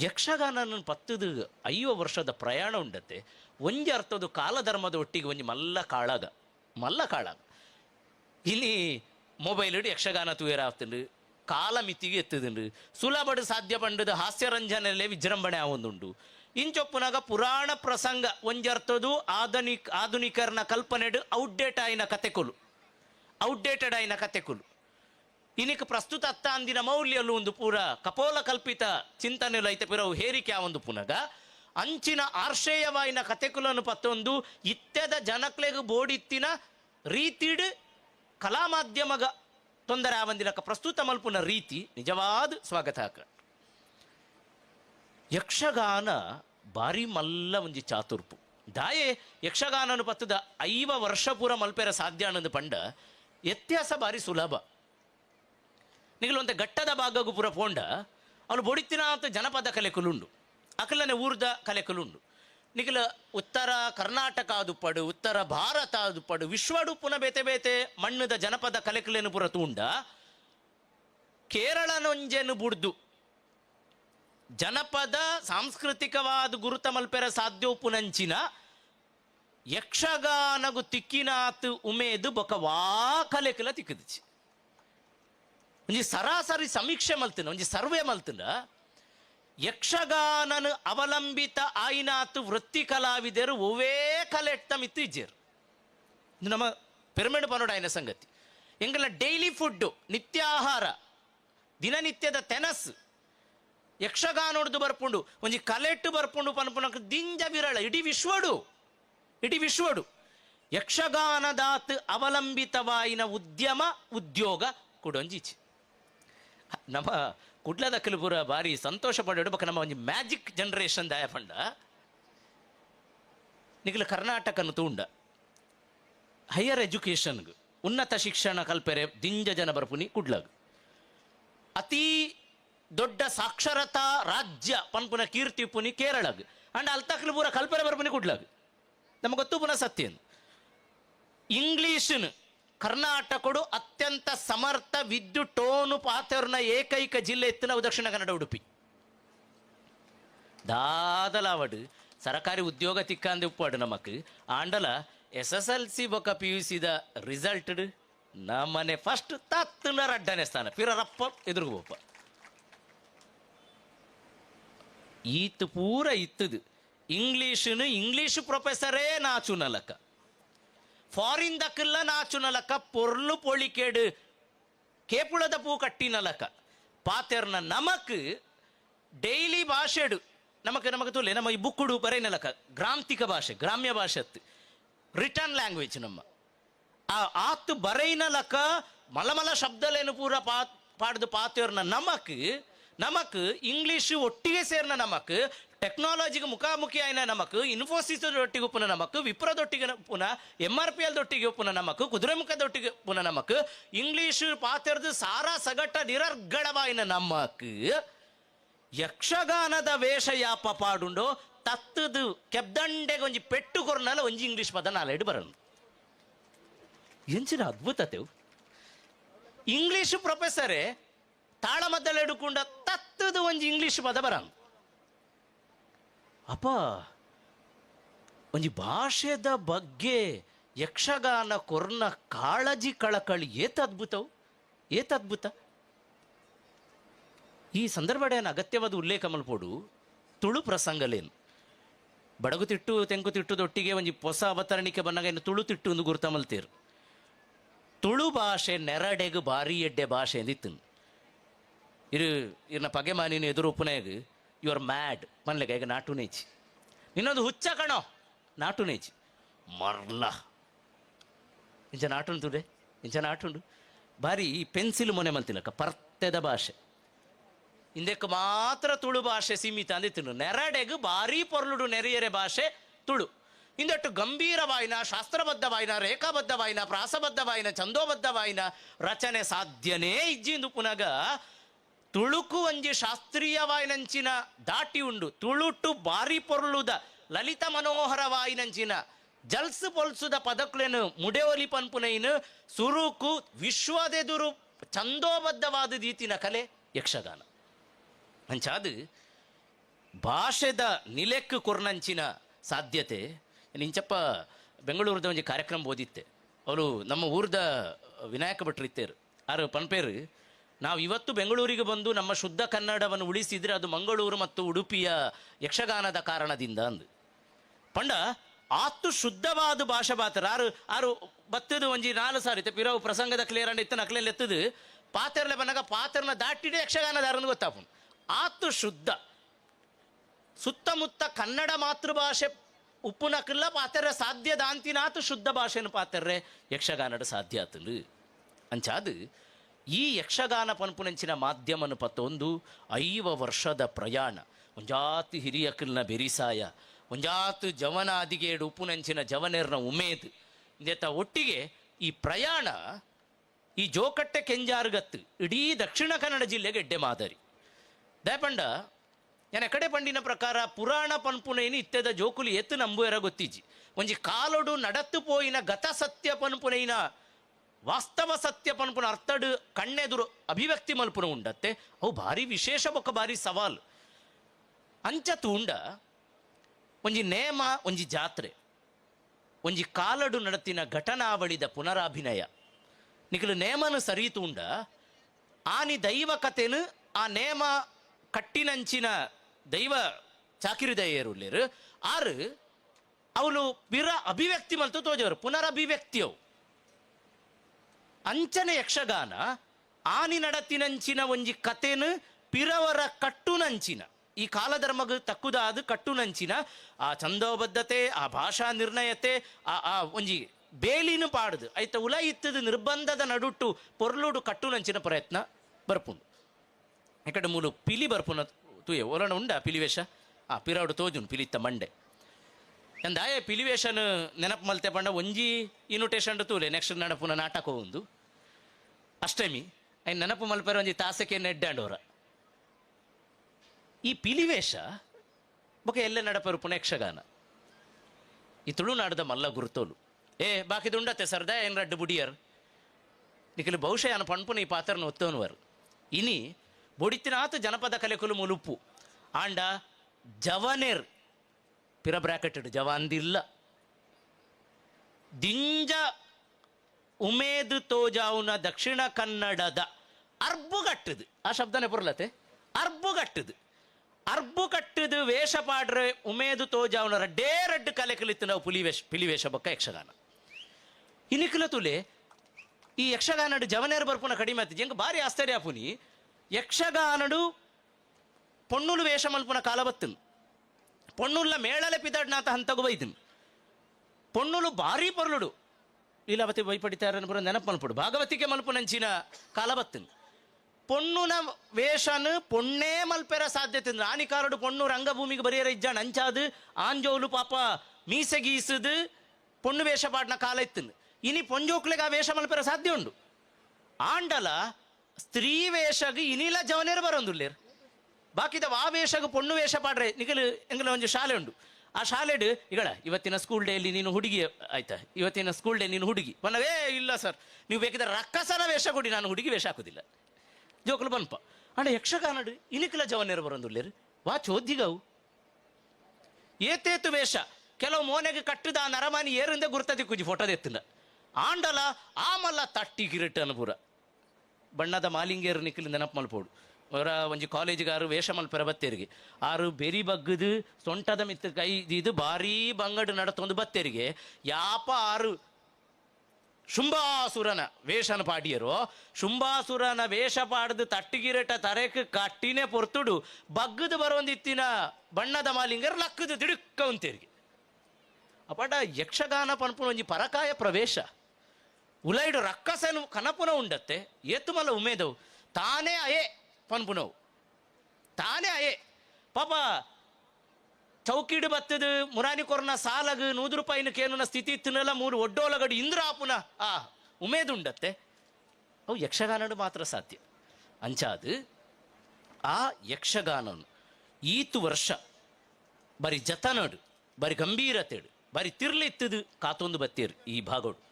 ಯಕ್ಷಗಾನ ಪತ್ತದು ಐವ ವರ್ಷದ ಪ್ರಯಾಣ ಉಂಡತೆ ಒಂಜಿ ಅರ್ಥದ ಕಾಲಧರ್ಮದ ಒಟ್ಟಿಗೆ ಒಂಜಿ ಮಲ್ಲ ಕಾಳಾಗ ಮಲ್ಲ ಕಾಳಾಗ. ಇಲ್ಲಿ ಮೊಬೈಲ್ ಯಕ್ಷಗಾನ ತೂಯರ ಆಗ್ತಂಡು ಕಾಲ ಮಿತಿಗೆ ಎತ್ತುದುಂಡು. ಸುಲಭಡು ಸಾಧ್ಯ ಪಂಡದ ಹಾಸ್ಯರಂಜನೆಯಲ್ಲೇ ವಿಜೃಂಭಣೆ ಆವೊಂದುಂಡು. ಇಂಚೊಪ್ಪುನಾಗ ಪುರಾಣ ಪ್ರಸಂಗ, ಒಂಜಿ ಅರ್ಥದು ಆಧುನಿಕ ಆಧುನಿಕರನ ಕಲ್ಪನೆಡು ಔಟ್ಡೇಟ್ ಆಯ್ನ ಕತೆಕೊಲು. ಔಟ್ಡೇಟೆಡ್ ಆಯ್ನ ಕತೆಕೊಲು. ಇನಿಕ್ ಪ್ರಸ್ತುತ ಅತ್ತಾಂದಿನ ಮೌಲ್ಯಲು ಒಂದು ಪೂರ ಕಪೋಲ ಕಲ್ಪಿತ ಚಿಂತನೆಲು ಐತೆ ಪಿರವು ಹೇರಿಕೆ ಆ ಒಂದು ಪುನಗ. ಅಂಚಿನ ಆರ್ಷೇಯವಾಯಿನ ಕುಲನು ಪತ್ತೊಂದು ಇತ್ತೆದ ಜನಕ್ಲೆಗು ಬೋಡಿತ್ತಿನ ರೀತಿಡ್ ಕಲಾ ಮಾಧ್ಯಮಗ ತೊಂದರೆ ಆವಂದಿನಕ ಪ್ರಸ್ತುತ ಮಲ್ಪುನ ರೀತಿ. ನಿಜವಾದ ಸ್ವಾಗತ ಹಾಕ ಯಕ್ಷಗಾನ ಬಾರಿ ಮಲ್ಲ ಒಂಜಿ ಚಾತುರ್ಪು. ದಾಯೆ, ಯಕ್ಷಗಾನನು ಪತ್ತದ ಐವ ವರ್ಷ ಪೂರ ಮಲ್ಪೆರ ಸಾಧ್ಯ ಅನ್ನೋದು ಪಂಡ. ವ್ಯತ್ಯಾಸ ಬಾರಿ ಸುಲಭ. ನಿಗಲು ಒಂತೆ ಗಟ್ಟದ ಭಾಗಗೂ ಪೂರ ಪೋಂಡ. ಅವನು ಬೊಡಿತಿನ ಅಂತ ಜನಪದ ಕಲೆಕುಲುಂಡು ಅಕಲನೆ ಊರ್ದ ಕಲೆಕುಲುಂಡು ನಿಗಲ ಉತ್ತರ ಕರ್ನಾಟಕ ಅದುಪಡು ಉತ್ತರ ಭಾರತ ಅದು ಪಡು ವಿಶ್ವಡು ಪುನಃ ಬೇತೆ ಬೇತೆ ಮಣ್ಣದ ಜನಪದ ಕಲೆಕುಲೇನು ಪುರ ತೂಂಡ. ಕೇರಳನೊಂಜೆನು ಬುಡ್ದು. ಜನಪದ ಸಾಂಸ್ಕೃತಿಕವಾದ ಗುರುತ ಮಲ್ಪೆರ ಸಾಧ್ಯೋಪುನಂಚಿನ ಯಕ್ಷಗಾನಗು ತಿಕ್ಕಿನಾತು ಉಮೇದು ಬೊಕವಾ ಕಲೆಕಲ ತಿಕ್ಕದಿಚ್ಚಿ ಒಂಜಿ ಸರಾಸರಿ ಸಮೀಕ್ಷೆ ಮಲ್ತಿನ, ಒಂಜಿ ಸರ್ವೆ ಮಲ್ತಿನ, ಯಕ್ಷಗಾನನ ಅವಲಂಬಿತ ಆಯ್ನಾತು ವೃತ್ತಿ ಕಲಾವಿದರು ಒವೇ ಕಲೆಟ್ಟ ಮಿತ್ತು ಇಜ್ಜೇರು. ಇದು ನಮ್ಮ ಪಿರಮಿಡ್ ಆಯ್ನ ಸಂಗತಿ. ಎಂಗಲ ಡೈಲಿ ಫುಡ್ಡು ನಿತ್ಯ ಆಹಾರ ದಿನನಿತ್ಯದ ತೆನಸ್ ಯಕ್ಷಗಾನೋಡ್ದು ಬರ್ಪುಂಡು, ಒಂಜಿ ಕಲೆಟ್ಟು ಬರ್ಪುಂಡು ಪನ್ಪುನಕ ದಿಂಜ ವಿರಳ, ಇಡೀ ವಿಶ್ವಡು ಇಡೀ ವಿಶ್ವಡು. ಯಕ್ಷಗಾನದಾತ್ ಅವಲಂಬಿತವಾಯಿನ ಉದ್ಯಮ, ಉದ್ಯೋಗ ಕೊಡೊಂಜಿಚಿ ನಮ್ಮ ಕುಡ್ಲದ ಕಲಬುರ ಬಾರಿ ಸಂತೋಷ ಪಡೋಡು ಬಕ್ಕ ನಮ್ಮ ಒಂಜಿ ಮ್ಯಾಜಿಕ್ ಜನರೇಷನ್ ದಾಯ ಪಂಡ. ಕರ್ನಾಟಕನು ತೂಂಡ. ಹೈಯರ್ ಎಜುಕೇಷನ್ಗೆ ಉನ್ನತ ಶಿಕ್ಷಣ ಕಲ್ಪೆರೆ ದಿಂಜ ಜನ ಬರ್ಪುನಿ ಕುಡ್ಲಗ್. ಅತೀ ದೊಡ್ಡ ಸಾಕ್ಷರತಾ ರಾಜ್ಯ ಪನ್ಪುನ ಕೀರ್ತಿ ಪುನಿ ಕೇರಳಗ್. ಅಂಡ್ ಅಲ್ತಕ್ಲು ಪೂರ ಕಲ್ಪನೆ ಬರ್ಪುನಿ ಕುಡ್ಲಗ್. ನಮಗೆ ಗೊತ್ತು ಪುನಃ ಸತ್ಯನ್ ಇಂಗ್ಲೀಷನ್ ಕರ್ನಾಟಕಡು ಅತ್ಯಂತ ಸಮರ್ಥ ವಿದ್ಯುಟೋನು ಟೋನು ಪಾತೆರ್ನ ಏಕೈಕ ಜಿಲ್ಲೆ ಎತ್ತಿನ ದಕ್ಷಿಣ ಕನ್ನಡ ಉಡುಪಿ. ದಾದಲಾವಡು, ಸರಕಾರಿ ಉದ್ಯೋಗ ತಿಕ್ಕಂದು ಉಪ್ಪಾಡು ನಮಕ್. ಆಂಡಲ ಎಸ್ ಎಸ್ ಎಲ್ ಸಿ ಬೊಕ ಪಿ ಯು ಸಿದ ರಿಸಲ್ಟ್ ನಮ್ಮನೆ ಫಸ್ಟ್ ತತ್ತನ ರಡ್ಡನೆ ಸ್ಥಾನ. ಪಿರರಪ್ಪ ಎದುರುಗೋಪ ಈತ್ ಪೂರ ಇತ್ತದು. ಇಂಗ್ಲೀಷನು ಇಂಗ್ಲೀಷ್ ಪ್ರೊಫೆಸರೇ ನಾಚು ನಲಕ. ಫಾರಿನ್ ದಕ್ಕಲ್ಲ ನಾಚು ನಲಕ ಪೊರ್ಲು ಪೊಳಿಕೇಡು ಕೇಪುಳದ ಪೂ ಕಟ್ಟಿ ನಲಕ ಪಾತೆರ್ನ ನಮಕ್ ಡೈಲಿ ಭಾಷೆಡು ನಮಕ್ ನಮಕ್ ತುಲೆ ನಮ್ಮ ಈ ಬುಕ್ಕುಡು ಬರೇ ನಲಕ ಗ್ರಾಂಥಿಕ ಭಾಷೆ ಗ್ರಾಮ್ಯ ಭಾಷೆತ್ ರಿಟರ್ನ್ ಲ್ಯಾಂಗ್ವೇಜ್ ನಮ್ಮ ಆ ಆತು ಬರೈನಲಕ ಮಲಮಲ ಶಬ್ದಲೇನು ಪೂರ ಪಾ ಪಾಡ್ದು ಪಾತೆರ್ನ ನಮಕ್ ನಮಕ್ ಇಂಗ್ಲೀಷ್ ಒಟ್ಟಿಗೆ ಸೇರ್ನ ನಮಕ್ ಆಯ್ನ ನಮಕ್ ಇನ್ಫೋಸಿಸ್ ಒಟ್ಟಿಗೆ ಪುನಃ ನಮಕ್, ವಿಪ್ರದೊಟ್ಟಿಗೆ ಪುನಃ ಎಂ ಆರ್ ಪಿ ಎಲ್ದೊಟ್ಟಿಗೆ ಪುನಃ ನಮಕ್, ಕುದುರೆಮುಖದೊಟ್ಟಿಗೆ ಪುನಃ ನಮಕ್, ಇಂಗ್ಲೀಷ್ ಪಾತೆರ್ದು ಸಾರಾ ಸಗಟ ನಿರರ್ಗಳವಾಯಿನ ನಮಕ್. ಯಕ್ಷಗಾನದ ವೇಷ ಯಾಪ ಪಾಡುಂಡೋ, ತತ್ತದು ಕೆಬ್ದಂಡೆಗೆ ಒಂಜಿ ಪೆಟ್ಟು ಕೊರನಲ ಒಂಜಿ ಇಂಗ್ಲೀಷ್ ಪದ ನಾಲೆಡು ಬರಲ್ಲ ಎಂಚಿನ ಅದ್ಭುತತೆವು ಇಂಗ್ಲೀಷ್ ಪ್ರೊಫೆಸರೇ ತಾಳಮದ್ದಲೆ ಹಿಡ್ಕೊಂಡ ತತ್ತದು ಒಂಜಿ ಇಂಗ್ಲೀಷ್ ಪದ ಬರಲ್ಲ ಅಪ್ಪ, ಒಂಜಿ ಭಾಷೆದ ಬಗ್ಗೆ ಯಕ್ಷಗಾನ ಕೊರ್ನ ಕಾಳಜಿ ಕಳಕಳಿ ಏತ ಅದ್ಭುತವು? ಏತ ಅದ್ಭುತ? ಈ ಸಂದರ್ಭಡೇನ ಅಗತ್ಯವಾದ ಉಲ್ಲೇಖ ಮಲ್ಪೋಡು, ತುಳು ಪ್ರಸಂಗಲೇನು? ಬಡಗುತಿಟ್ಟು ತೆಂಕುತಿಟ್ಟುದೊಟ್ಟಿಗೆ ಒಂಜಿ ಹೊಸ ಅವತರಣಿಕೆ ಬಂದಾಗ ಇನ್ನು ತುಳು ತಿಟ್ಟು ಒಂದು ಗುರುತ ಮಲ್ತೀರು. ತುಳು ಭಾಷೆ ನೆರಡೆಗು ಬಾರಿ ಎಡ್ಡೆ ಭಾಷೆ ಎಂದಿತ್ತು ಇರು, ಇರ್ನ ಪಗೆ ಮಾನಿನ ಎದುರು ಉಪನಾಗ ಯು ಆರ್ ಮ್ಯಾಡ್ ಮನ್ಲೆಗ, ಈಗ ನಾಟು ನೇಚಿ. ನಿನ್ನೊಂದು ಹುಚ್ಚ ಕಣೋ. ನಾಟು ನೇಚಿ. ಮರ್ಲ. ಇಂಚ ನಾಟುಂಟು ರೇ ಇಂಚ ನಾಟುಂಡು ಬಾರಿ ಪೆನ್ಸಿಲ್ ಮೊನೆ ಮಲ್ತಿಲಕ ಪರ್ತೆದ ಭಾಷೆ. ಇಂದಕ್ಕೆ ಮಾತ್ರ ತುಳು ಭಾಷೆ ಸೀಮಿತ ಅಂದಿತ್ತು ನೆರಡೆಗ್ ಭಾರಿ ಪೊರ್ಲುಡು ನೆರೆಯರೆ ಭಾಷೆ ತುಳು. ಇಂದಟ್ಟು ಗಂಭೀರವಾಯಿನ ಶಾಸ್ತ್ರಬದ್ಧವಾಯಿನ ರೇಖಾಬದ್ಧವಾಯಿನ ಪ್ರಾಸಬದ್ಧವಾಯಿನ ಛಂದೋಬದ್ಧವಾಯಿನ ರಚನೆ ಸಾಧ್ಯನೇ ಇಜ್ಜಿಂದು ಪುನಗ ತುಳುಕು ಒಂಜಿ ಶಾಸ್ತ್ರೀಯವಾಯಿನಂಚಿನ ದಾಟಿ ಉಂಡು. ತುಳುಟು ಬಾರಿ ಪೊರ್ಲುದ ಲಲಿತ ಮನೋಹರವಾಯಿನಂಚಿನ. ಜಲ್ಸ್ ಪೊಲ್ಸುದ ಪದಕ್ಲೇನು ಮುಡೆವಲಿ ಪನ್ಪುನೈನು ಸುರುಕು ವಿಶ್ವದೆದುರು ಚಂದೋಬದ್ಧವಾದ ರೀತಿನ ಕಲೆ ಯಕ್ಷಗಾನ. ಅಂಚಾದು ಭಾಷೆದ ನಿಲೆಕ್ಕು ಕೊರ್ನಂಚಿನ ಸಾಧ್ಯತೆ. ನಿಂಚಪ್ಪ ಬೆಂಗಳೂರದ ಒಂದು ಕಾರ್ಯಕ್ರಮ ಓದಿತ್ತೆ. ಅವರು ನಮ್ಮ ಊರ್ದ ವಿನಾಯಕ ಭಟ್ರು ಇತ್ತೇರು. ಆರು ಪನ್ಪೇರು ನಾವು ಇವತ್ತು ಬೆಂಗಳೂರಿಗೆ ಬಂದು ನಮ್ಮ ಶುದ್ಧ ಕನ್ನಡವನ್ನು ಉಳಿಸಿದರೆ ಅದು ಮಂಗಳೂರು ಮತ್ತು ಉಡುಪಿಯ ಯಕ್ಷಗಾನದ ಕಾರಣದಿಂದ ಅಂದು. ಪಂಡ ಆತು ಶುದ್ಧವಾದ ಭಾಷೆ ಬಾತರ. ಆರು ಆರು ಬತ್ತದು ಒಂಜಿ ನಾಲ್ಕು ಸಾರಿ. ಪಿರವು ಪ್ರಸಂಗದ ಕ್ಲಿಯರ್ ಅಂಡ್ ಇತ್ತು ನಕ್ಲೆಲ್ಲ ಎತ್ತದು. ಪಾತೆರ್ಲೆ ಬಂದಾಗ ಪಾತೆರ್ನ ದಾಟಿಡೆ ಯಕ್ಷಗಾನದಾರನ್ನು ಗೊತ್ತಾಪುನು. ಆತು ಶುದ್ಧ. ಸುತ್ತಮುತ್ತ ಕನ್ನಡ ಮಾತೃಭಾಷೆ ಉಪ್ಪು ನಕಲ್ಲ ಪಾತೆರ್ರೆ ಸಾಧ್ಯ ದಾಂತಿನಾತು ಶುದ್ಧ ಭಾಷೆಯನ್ನು ಪಾತೆರ್ರೆ ಯಕ್ಷಗಾನದ ಸಾಧ್ಯ ಆತನು ಅಂಚಾದು ಈ ಯಕ್ಷಗಾನ ಪನ್ಪುನಂಚಿನ ಮಾಧ್ಯಮನು ಪತ್ತೊಂದು ಐವ ವರ್ಷದ ಪ್ರಯಾಣ. ಒಂಜಾತು ಹಿರಿಯಕಲ್ನ ಬೆರಿಸಾಯ ಒಂಜಾತು ಜವನಾದಿಗೇಡು ಉಪ್ಪುನಂಚಿನ ಜವನೆರ್ನ ಉಮೇದ್. ಇಂದೆತ ಒಟ್ಟಿಗೆ ಈ ಪ್ರಯಾಣ ಈ ಜೋಕಟ್ಟೆ ಕೆಂಜಾರ್ಗತ್ತು, ಇಡೀ ದಕ್ಷಿಣ ಕನ್ನಡ ಜಿಲ್ಲೆಗೆ ಎಡ್ಡೆ ಮಾದರಿ. ದಯಪಂಡ ನಾನು ಕಡೆ ಪಂಡಿನ ಪ್ರಕಾರ ಪುರಾಣ ಪನ್ಪುನೈನಿ ಇತ್ತೆದ ಜೋಕುಲಿ ಎತ್ತು ನಂಬುವೆರ ಗೊತ್ತಿಜ್ಜಿ. ಒಂಜಿ ಕಾಲೊಡು ನಡತ್ತು ಪೋಯಿನ ಗತ ಸತ್ಯ ಪನ್ಪುನೈನ ವಾಸ್ತವ ಸತ್ಯ ಪನ್ಪುನ ಅರ್ಥಡು ಕಣ್ಣೆದುರು ಅಭಿವ್ಯಕ್ತಿ ಮಲ್ಪುನ ಉಂಡತ್ತೆ. ಅವು ಭಾರಿ ವಿಶೇಷ ಬೊಕ್ಕ ಭಾರಿ ಸವಾಲ್. ಅಂಚ ತೂಂಡ, ಒಂಜಿ ನೇಮ, ಒಂಜಿ ಜಾತ್ರೆ, ಒಂಜಿ ಕಾಲಡು ನಡತಿನ ಘಟನಾವಳಿದ ಪುನರಾಭಿನಯ. ನಿಖಲು ನೇಮನು ಸರಿ ತೂಂಡ, ಆನಿ ದೈವ ಕಥೆನು ಆ ನೇಮ ಕಟ್ಟಿನಂಚಿನ ದೈವ ಚಾಕಿರಿ ದಯ್ಯರುಲ್ಲೇರು ಆರು ಅವಳು ಪಿರ ಅಭಿವ್ಯಕ್ತಿ ಮಲ್ತು ತೋಜವರು ಪುನರಭಿವ್ಯಕ್ತಿಯವು. ಅಂಚನೆ ಯಕ್ಷಗಾನ, ಆನಿ ನಡತಿನಂಚಿನ ಒಂಜಿ ಕಥೆನು ಪಿರವರ ಕಟ್ಟುನಂಚಿನ. ಈ ಕಾಲಧರ್ಮಗ ತಕ್ಕುದಾದ ಕಟ್ಟುನಂಚಿನ, ಆ ಛಂದೋಬದ್ಧತೆ, ಆ ಭಾಷಾ ನಿರ್ಣಯತೆ, ಆ ಆ ಒಂಜಿ ಬೇಲಿನು ಪಾಡುದು. ಐತ ಉಲ ಇತ್ತದ ನಿರ್ಬಂಧದ ನಡುಟ್ಟು ಪೊರ್ಲುಡು ಕಟ್ಟುನಂಚಿನ ಪ್ರಯತ್ನ ಬರ್ಪುಂಡು. ಎಕಡೆ ಮೂಲು ಪಿಲಿ ಬರ್ಪುನ ತೂಯೆ. ಒಲನ ಉಂಡ ಪಿಲಿವೇಷ? ಆ ಪಿರಾಡು ತೋಜುನ್ ಪಿಲಿತ್ತ ಮಂಡೆ. ಎಂದಾಯ ಪಿಲಿವೇಶನ್ ನೆನಪು ಮಲ್ತೆ ಪಂಡ ಒಂಜಿ ಇನ್ವಿಟೇಷನ್ ತೂಲೆ. ನೆಕ್ಸ್ಟ್ ನಡಪುನ ನಾಟಕ ಒಂದು. ಅಷ್ಟಮಿ ಐನ್ ನೆನಪು ಮಲ್ಪರ ಒಂಜಿ ತಾಸಕ್ಕೆ ನೆಡ್ಡಾಂಡೋರ. ಈ ಪಿಲಿವೇಶ ಬೊಕ ಎಲ್ಲೆ ನಡಪರು ಪುನಃ ಯಕ್ಷಗಾನ? ಈ ತುಳುನಾಡದ ಮಲ್ಲ ಗುರುತೋಲು. ಏ ಬಾಕಿದುಂಡತೆ ಸರ್ದ, ಏನ್ ರಡ್ಡು ಬುಡಿಯರ್? ನಿಖಲು ಬಹುಶಃ ಅನ ಪಣ್ಪುನ ಈ ಪಾತ್ರನ ಒತ್ತೋನವರು. ಇನಿ, ಬೊಡಿತಿನಾತ ಜನಪದ ಕಲೆಕುಲು ಮುಲುಪು ಆಂಡ ಜವನೇರ್ ಪಿರ ಬ್ರಾಕೆಟ್ ಜವಾಂದಿಲ್ಲ ದಿಂಜ ಉಮೇದು ತೋಜಾವ್ನ ದಕ್ಷಿಣ ಕನ್ನಡದ ಅರ್ಬುಗಟ್ಟದು. ಆ ಶಬ್ದನೇ ಪುರ್ಲತೆ ಅರ್ಬುಗಟ್ಟದು. ಅರ್ಬುಗಟ್ಟದು ವೇಷ ಪಾಡ್ರೆ ಉಮೇದು ತೋಜಾವುನ ರಡ್ಡೇ ರಡ್ಡು ಕಲೆಕಲಿತ್ತು ನಾವು ಪುಲಿವೇಶ ಪಿಲಿವೇಷ ಬಕ್ಕ ಯಕ್ಷಗಾನ. ಇನಿಕಲ ತುಲೆ, ಈ ಯಕ್ಷಗಾನಡು ಜವನೇರು ಬರ್ಪುನ ಕಡಿಮೆ ಆಯ್ತು ಹೆಂಗೆ ಭಾರಿ ಆಶ್ಚರ್ಯ ಪುನಿ. ಯಕ್ಷಗಾನಡು ಪೊಣ್ಣುಲು ವೇಷ ಮಲ್ಪುನ ಕಾಲ ಬತ್ತನು ಪೊಣ್ಣುಲ್ಲ ಮೇಳಲೆ ಪಿದಾಡ್ನಾತ ಹಂತಗು ಬೈದನು ಪೊಣ್ಣುಲು ಭಾರಿ ಪೊರ್ಲುಡು ಲೀಲಾವತಿ ಬೈಪಡಿತಾರನ್ನು ಬರೋ ನೆನಪು ಮಲ್ಪುಡು ಭಾಗವತಿಗೆ ಮಲ್ಪುನಂಚಿನ ಕಾಲ ಬತ್ತನು ಪೊಣ್ಣುನ ವೇಷನು ಪೊಣ್ಣೇ ಮಲ್ಪೆರ ಸಾಧ್ಯತೆ ಅಂದ್ರೆ ಆನಿಕಾರಡು ಪೊಣ್ಣು ರಂಗಭೂಮಿಗೆ ಬರೆಯರ ಇಜ್ಜಾಣ ಅಂಚಾದು ಆಂಜೋಲು ಪಾಪ ಮೀಸೆ ಗೀಸದು ಪೊಣ್ಣು ವೇಷ ಪಾಡ್ನ ಕಾಲ ಇತ್ತನು ಇನಿ ಪೊಂಜೋಕ್ಲೆಗೆ ಆ ವೇಷ ಮಲ್ಪೆರ ಸಾಧ್ಯ ಉಂಡು ಆಂಡಲ ಸ್ತ್ರೀ ವೇಷಗ್ ಇನಿಲ ಜವನೇರು ಬರೋಂದುಲ್ಲೇರು ಬಾಕಿದ ಆ ವೇಷಗ್ ಪೊಣ್ಣು ವೇಷ ಪಾಡ್ರೆ. ನಿಗಲು ಎಂಗಲ ಒಂದು ಶಾಲೆ ಉಂಡು ಆ ಶಾಲೆಡು, ಇಗಳ, ಇವತ್ತಿನ ಸ್ಕೂಲ್ ಡೇಲಿ ನೀನು ಹುಡುಗಿ, ಆಯ್ತಾ, ಇವತ್ತಿನ ಸ್ಕೂಲ್ ಡೇ ನೀನು ಹುಡುಗಿ. ಬನ್ನವೇ ಇಲ್ಲ ಸರ್ ನೀವು ಬೇಕಿದ್ರೆ ರಕ್ಕಸನ ವೇಷ ಕೊಡಿ, ನಾನು ಹುಡುಗಿ ವೇಷ ಹಾಕುದಿಲ್ಲ. ಜೋಕುಲು ಬನ್ಪ. ಅಣ್ಣ ಯಕ್ಷಗಾನಡು ಇನಿಕಲ ಜವನೇರು ಬರೋಂದುಲ್ಲೇರು? ವಾ ಚೋದ್ದಿಗವು ಏತೇತು ವೇಷ? ಕೆಲವು ಮೋನೆಗೆ ಕಟ್ಟಿದ ಆ ನರಮಾನಿ ಏರಿಂದ ಗುರ್ತದಿ ಕುಜಿ ಫೋಟೋದ ಎತ್ತಿನ ಆಂಡಲ ಆಮಲ್ಲ ತಟ್ಟಿ ಕಿರೀಟನ ಪೂರ ಬಣ್ಣದ ಮಾಲಿಂಗೇರು ನಿಖಿಲು ನೆನಪು ಮಲ್ಪೋಡು. ಅವರ ಒಂಜಿ ಕಾಲೇಜಿಗಾರು ವೇಷ ಮಲ್ಪರ ಬತ್ತೇರಿಗೆ ಆರು ಬೆರಿ ಬಗ್ಗದು, ಸೊಂಟದ ಮಿತ್ತ ಕೈ ಇದು ಭಾರೀ ಬಂಗಡು ನಡತೊಂದು ಬತ್ತೇರಿಗೆ ಯಾಪ ಆರು ಶುಂಭಾಸುರನ ವೇಷನ ಪಾಡಿಯರು, ಶುಂಭಾಸುರನ ವೇಷ ಪಾಡದು ತಟ್ಟಿಗಿರಟ ತರೆಕ್ ಕಟ್ಟಿನೇ ಪೊರ್ತುಡು, ಬಗ್ಗದು ಬರೋಂದಿತ್ತಿನ ಬಣ್ಣದ ಮಾಲಿಂಗರ್ ಲಕ್ಕದು ತಿಡುಕ್ಕ ಅಂತೇರಿಗೆ ಅಪಟ ಯಕ್ಷಗಾನ ಪನ್ಪುನ ಒಂಜಿ ಪರಕಾಯ ಪ್ರವೇಶ. ಉಲೈಡು ರಕ್ಕಸನು ಕನಪುನ ಉಂಡತ್ತೆ, ಏತುಮಲ ಉಮೇದವು, ತಾನೇ ಅಯೇ ಪನ್ಪುನವು ತಾನೇ ಅಯೇ ಪಾಪ, ಚೌಕಿಡು ಬತ್ತದು, ಮುರಾನಿ ಕೊರನ ಸಾಲಗ್ ನೂದು ರೂಪಾಯಿನ ಕೇನುನ ಸ್ಥಿತಿ ತಿನ್ನಲ್ಲ ಮೂರು ಒಡ್ಡೋಲಗಡು ಇಂದ್ರ ಆಪುನ. ಆ, ಉಮೇದುಂಡತ್ತೆ. ಅವು ಯಕ್ಷಗಾನಡು ಮಾತ್ರ ಸಾಧ್ಯ. ಅಂಚಾದು, ಆ ಯಕ್ಷಗಾನನು ಈತು ವರ್ಷ ಬರೀ ಜತನಡು, ಬರೀ ಗಂಭೀರತೆಡು, ಬರೀ ತಿರ್ಲಿತ್ತದು, ಕಾತೊಂದು ಬತ್ತೇರು ಈ ಭಾಗೋಡು.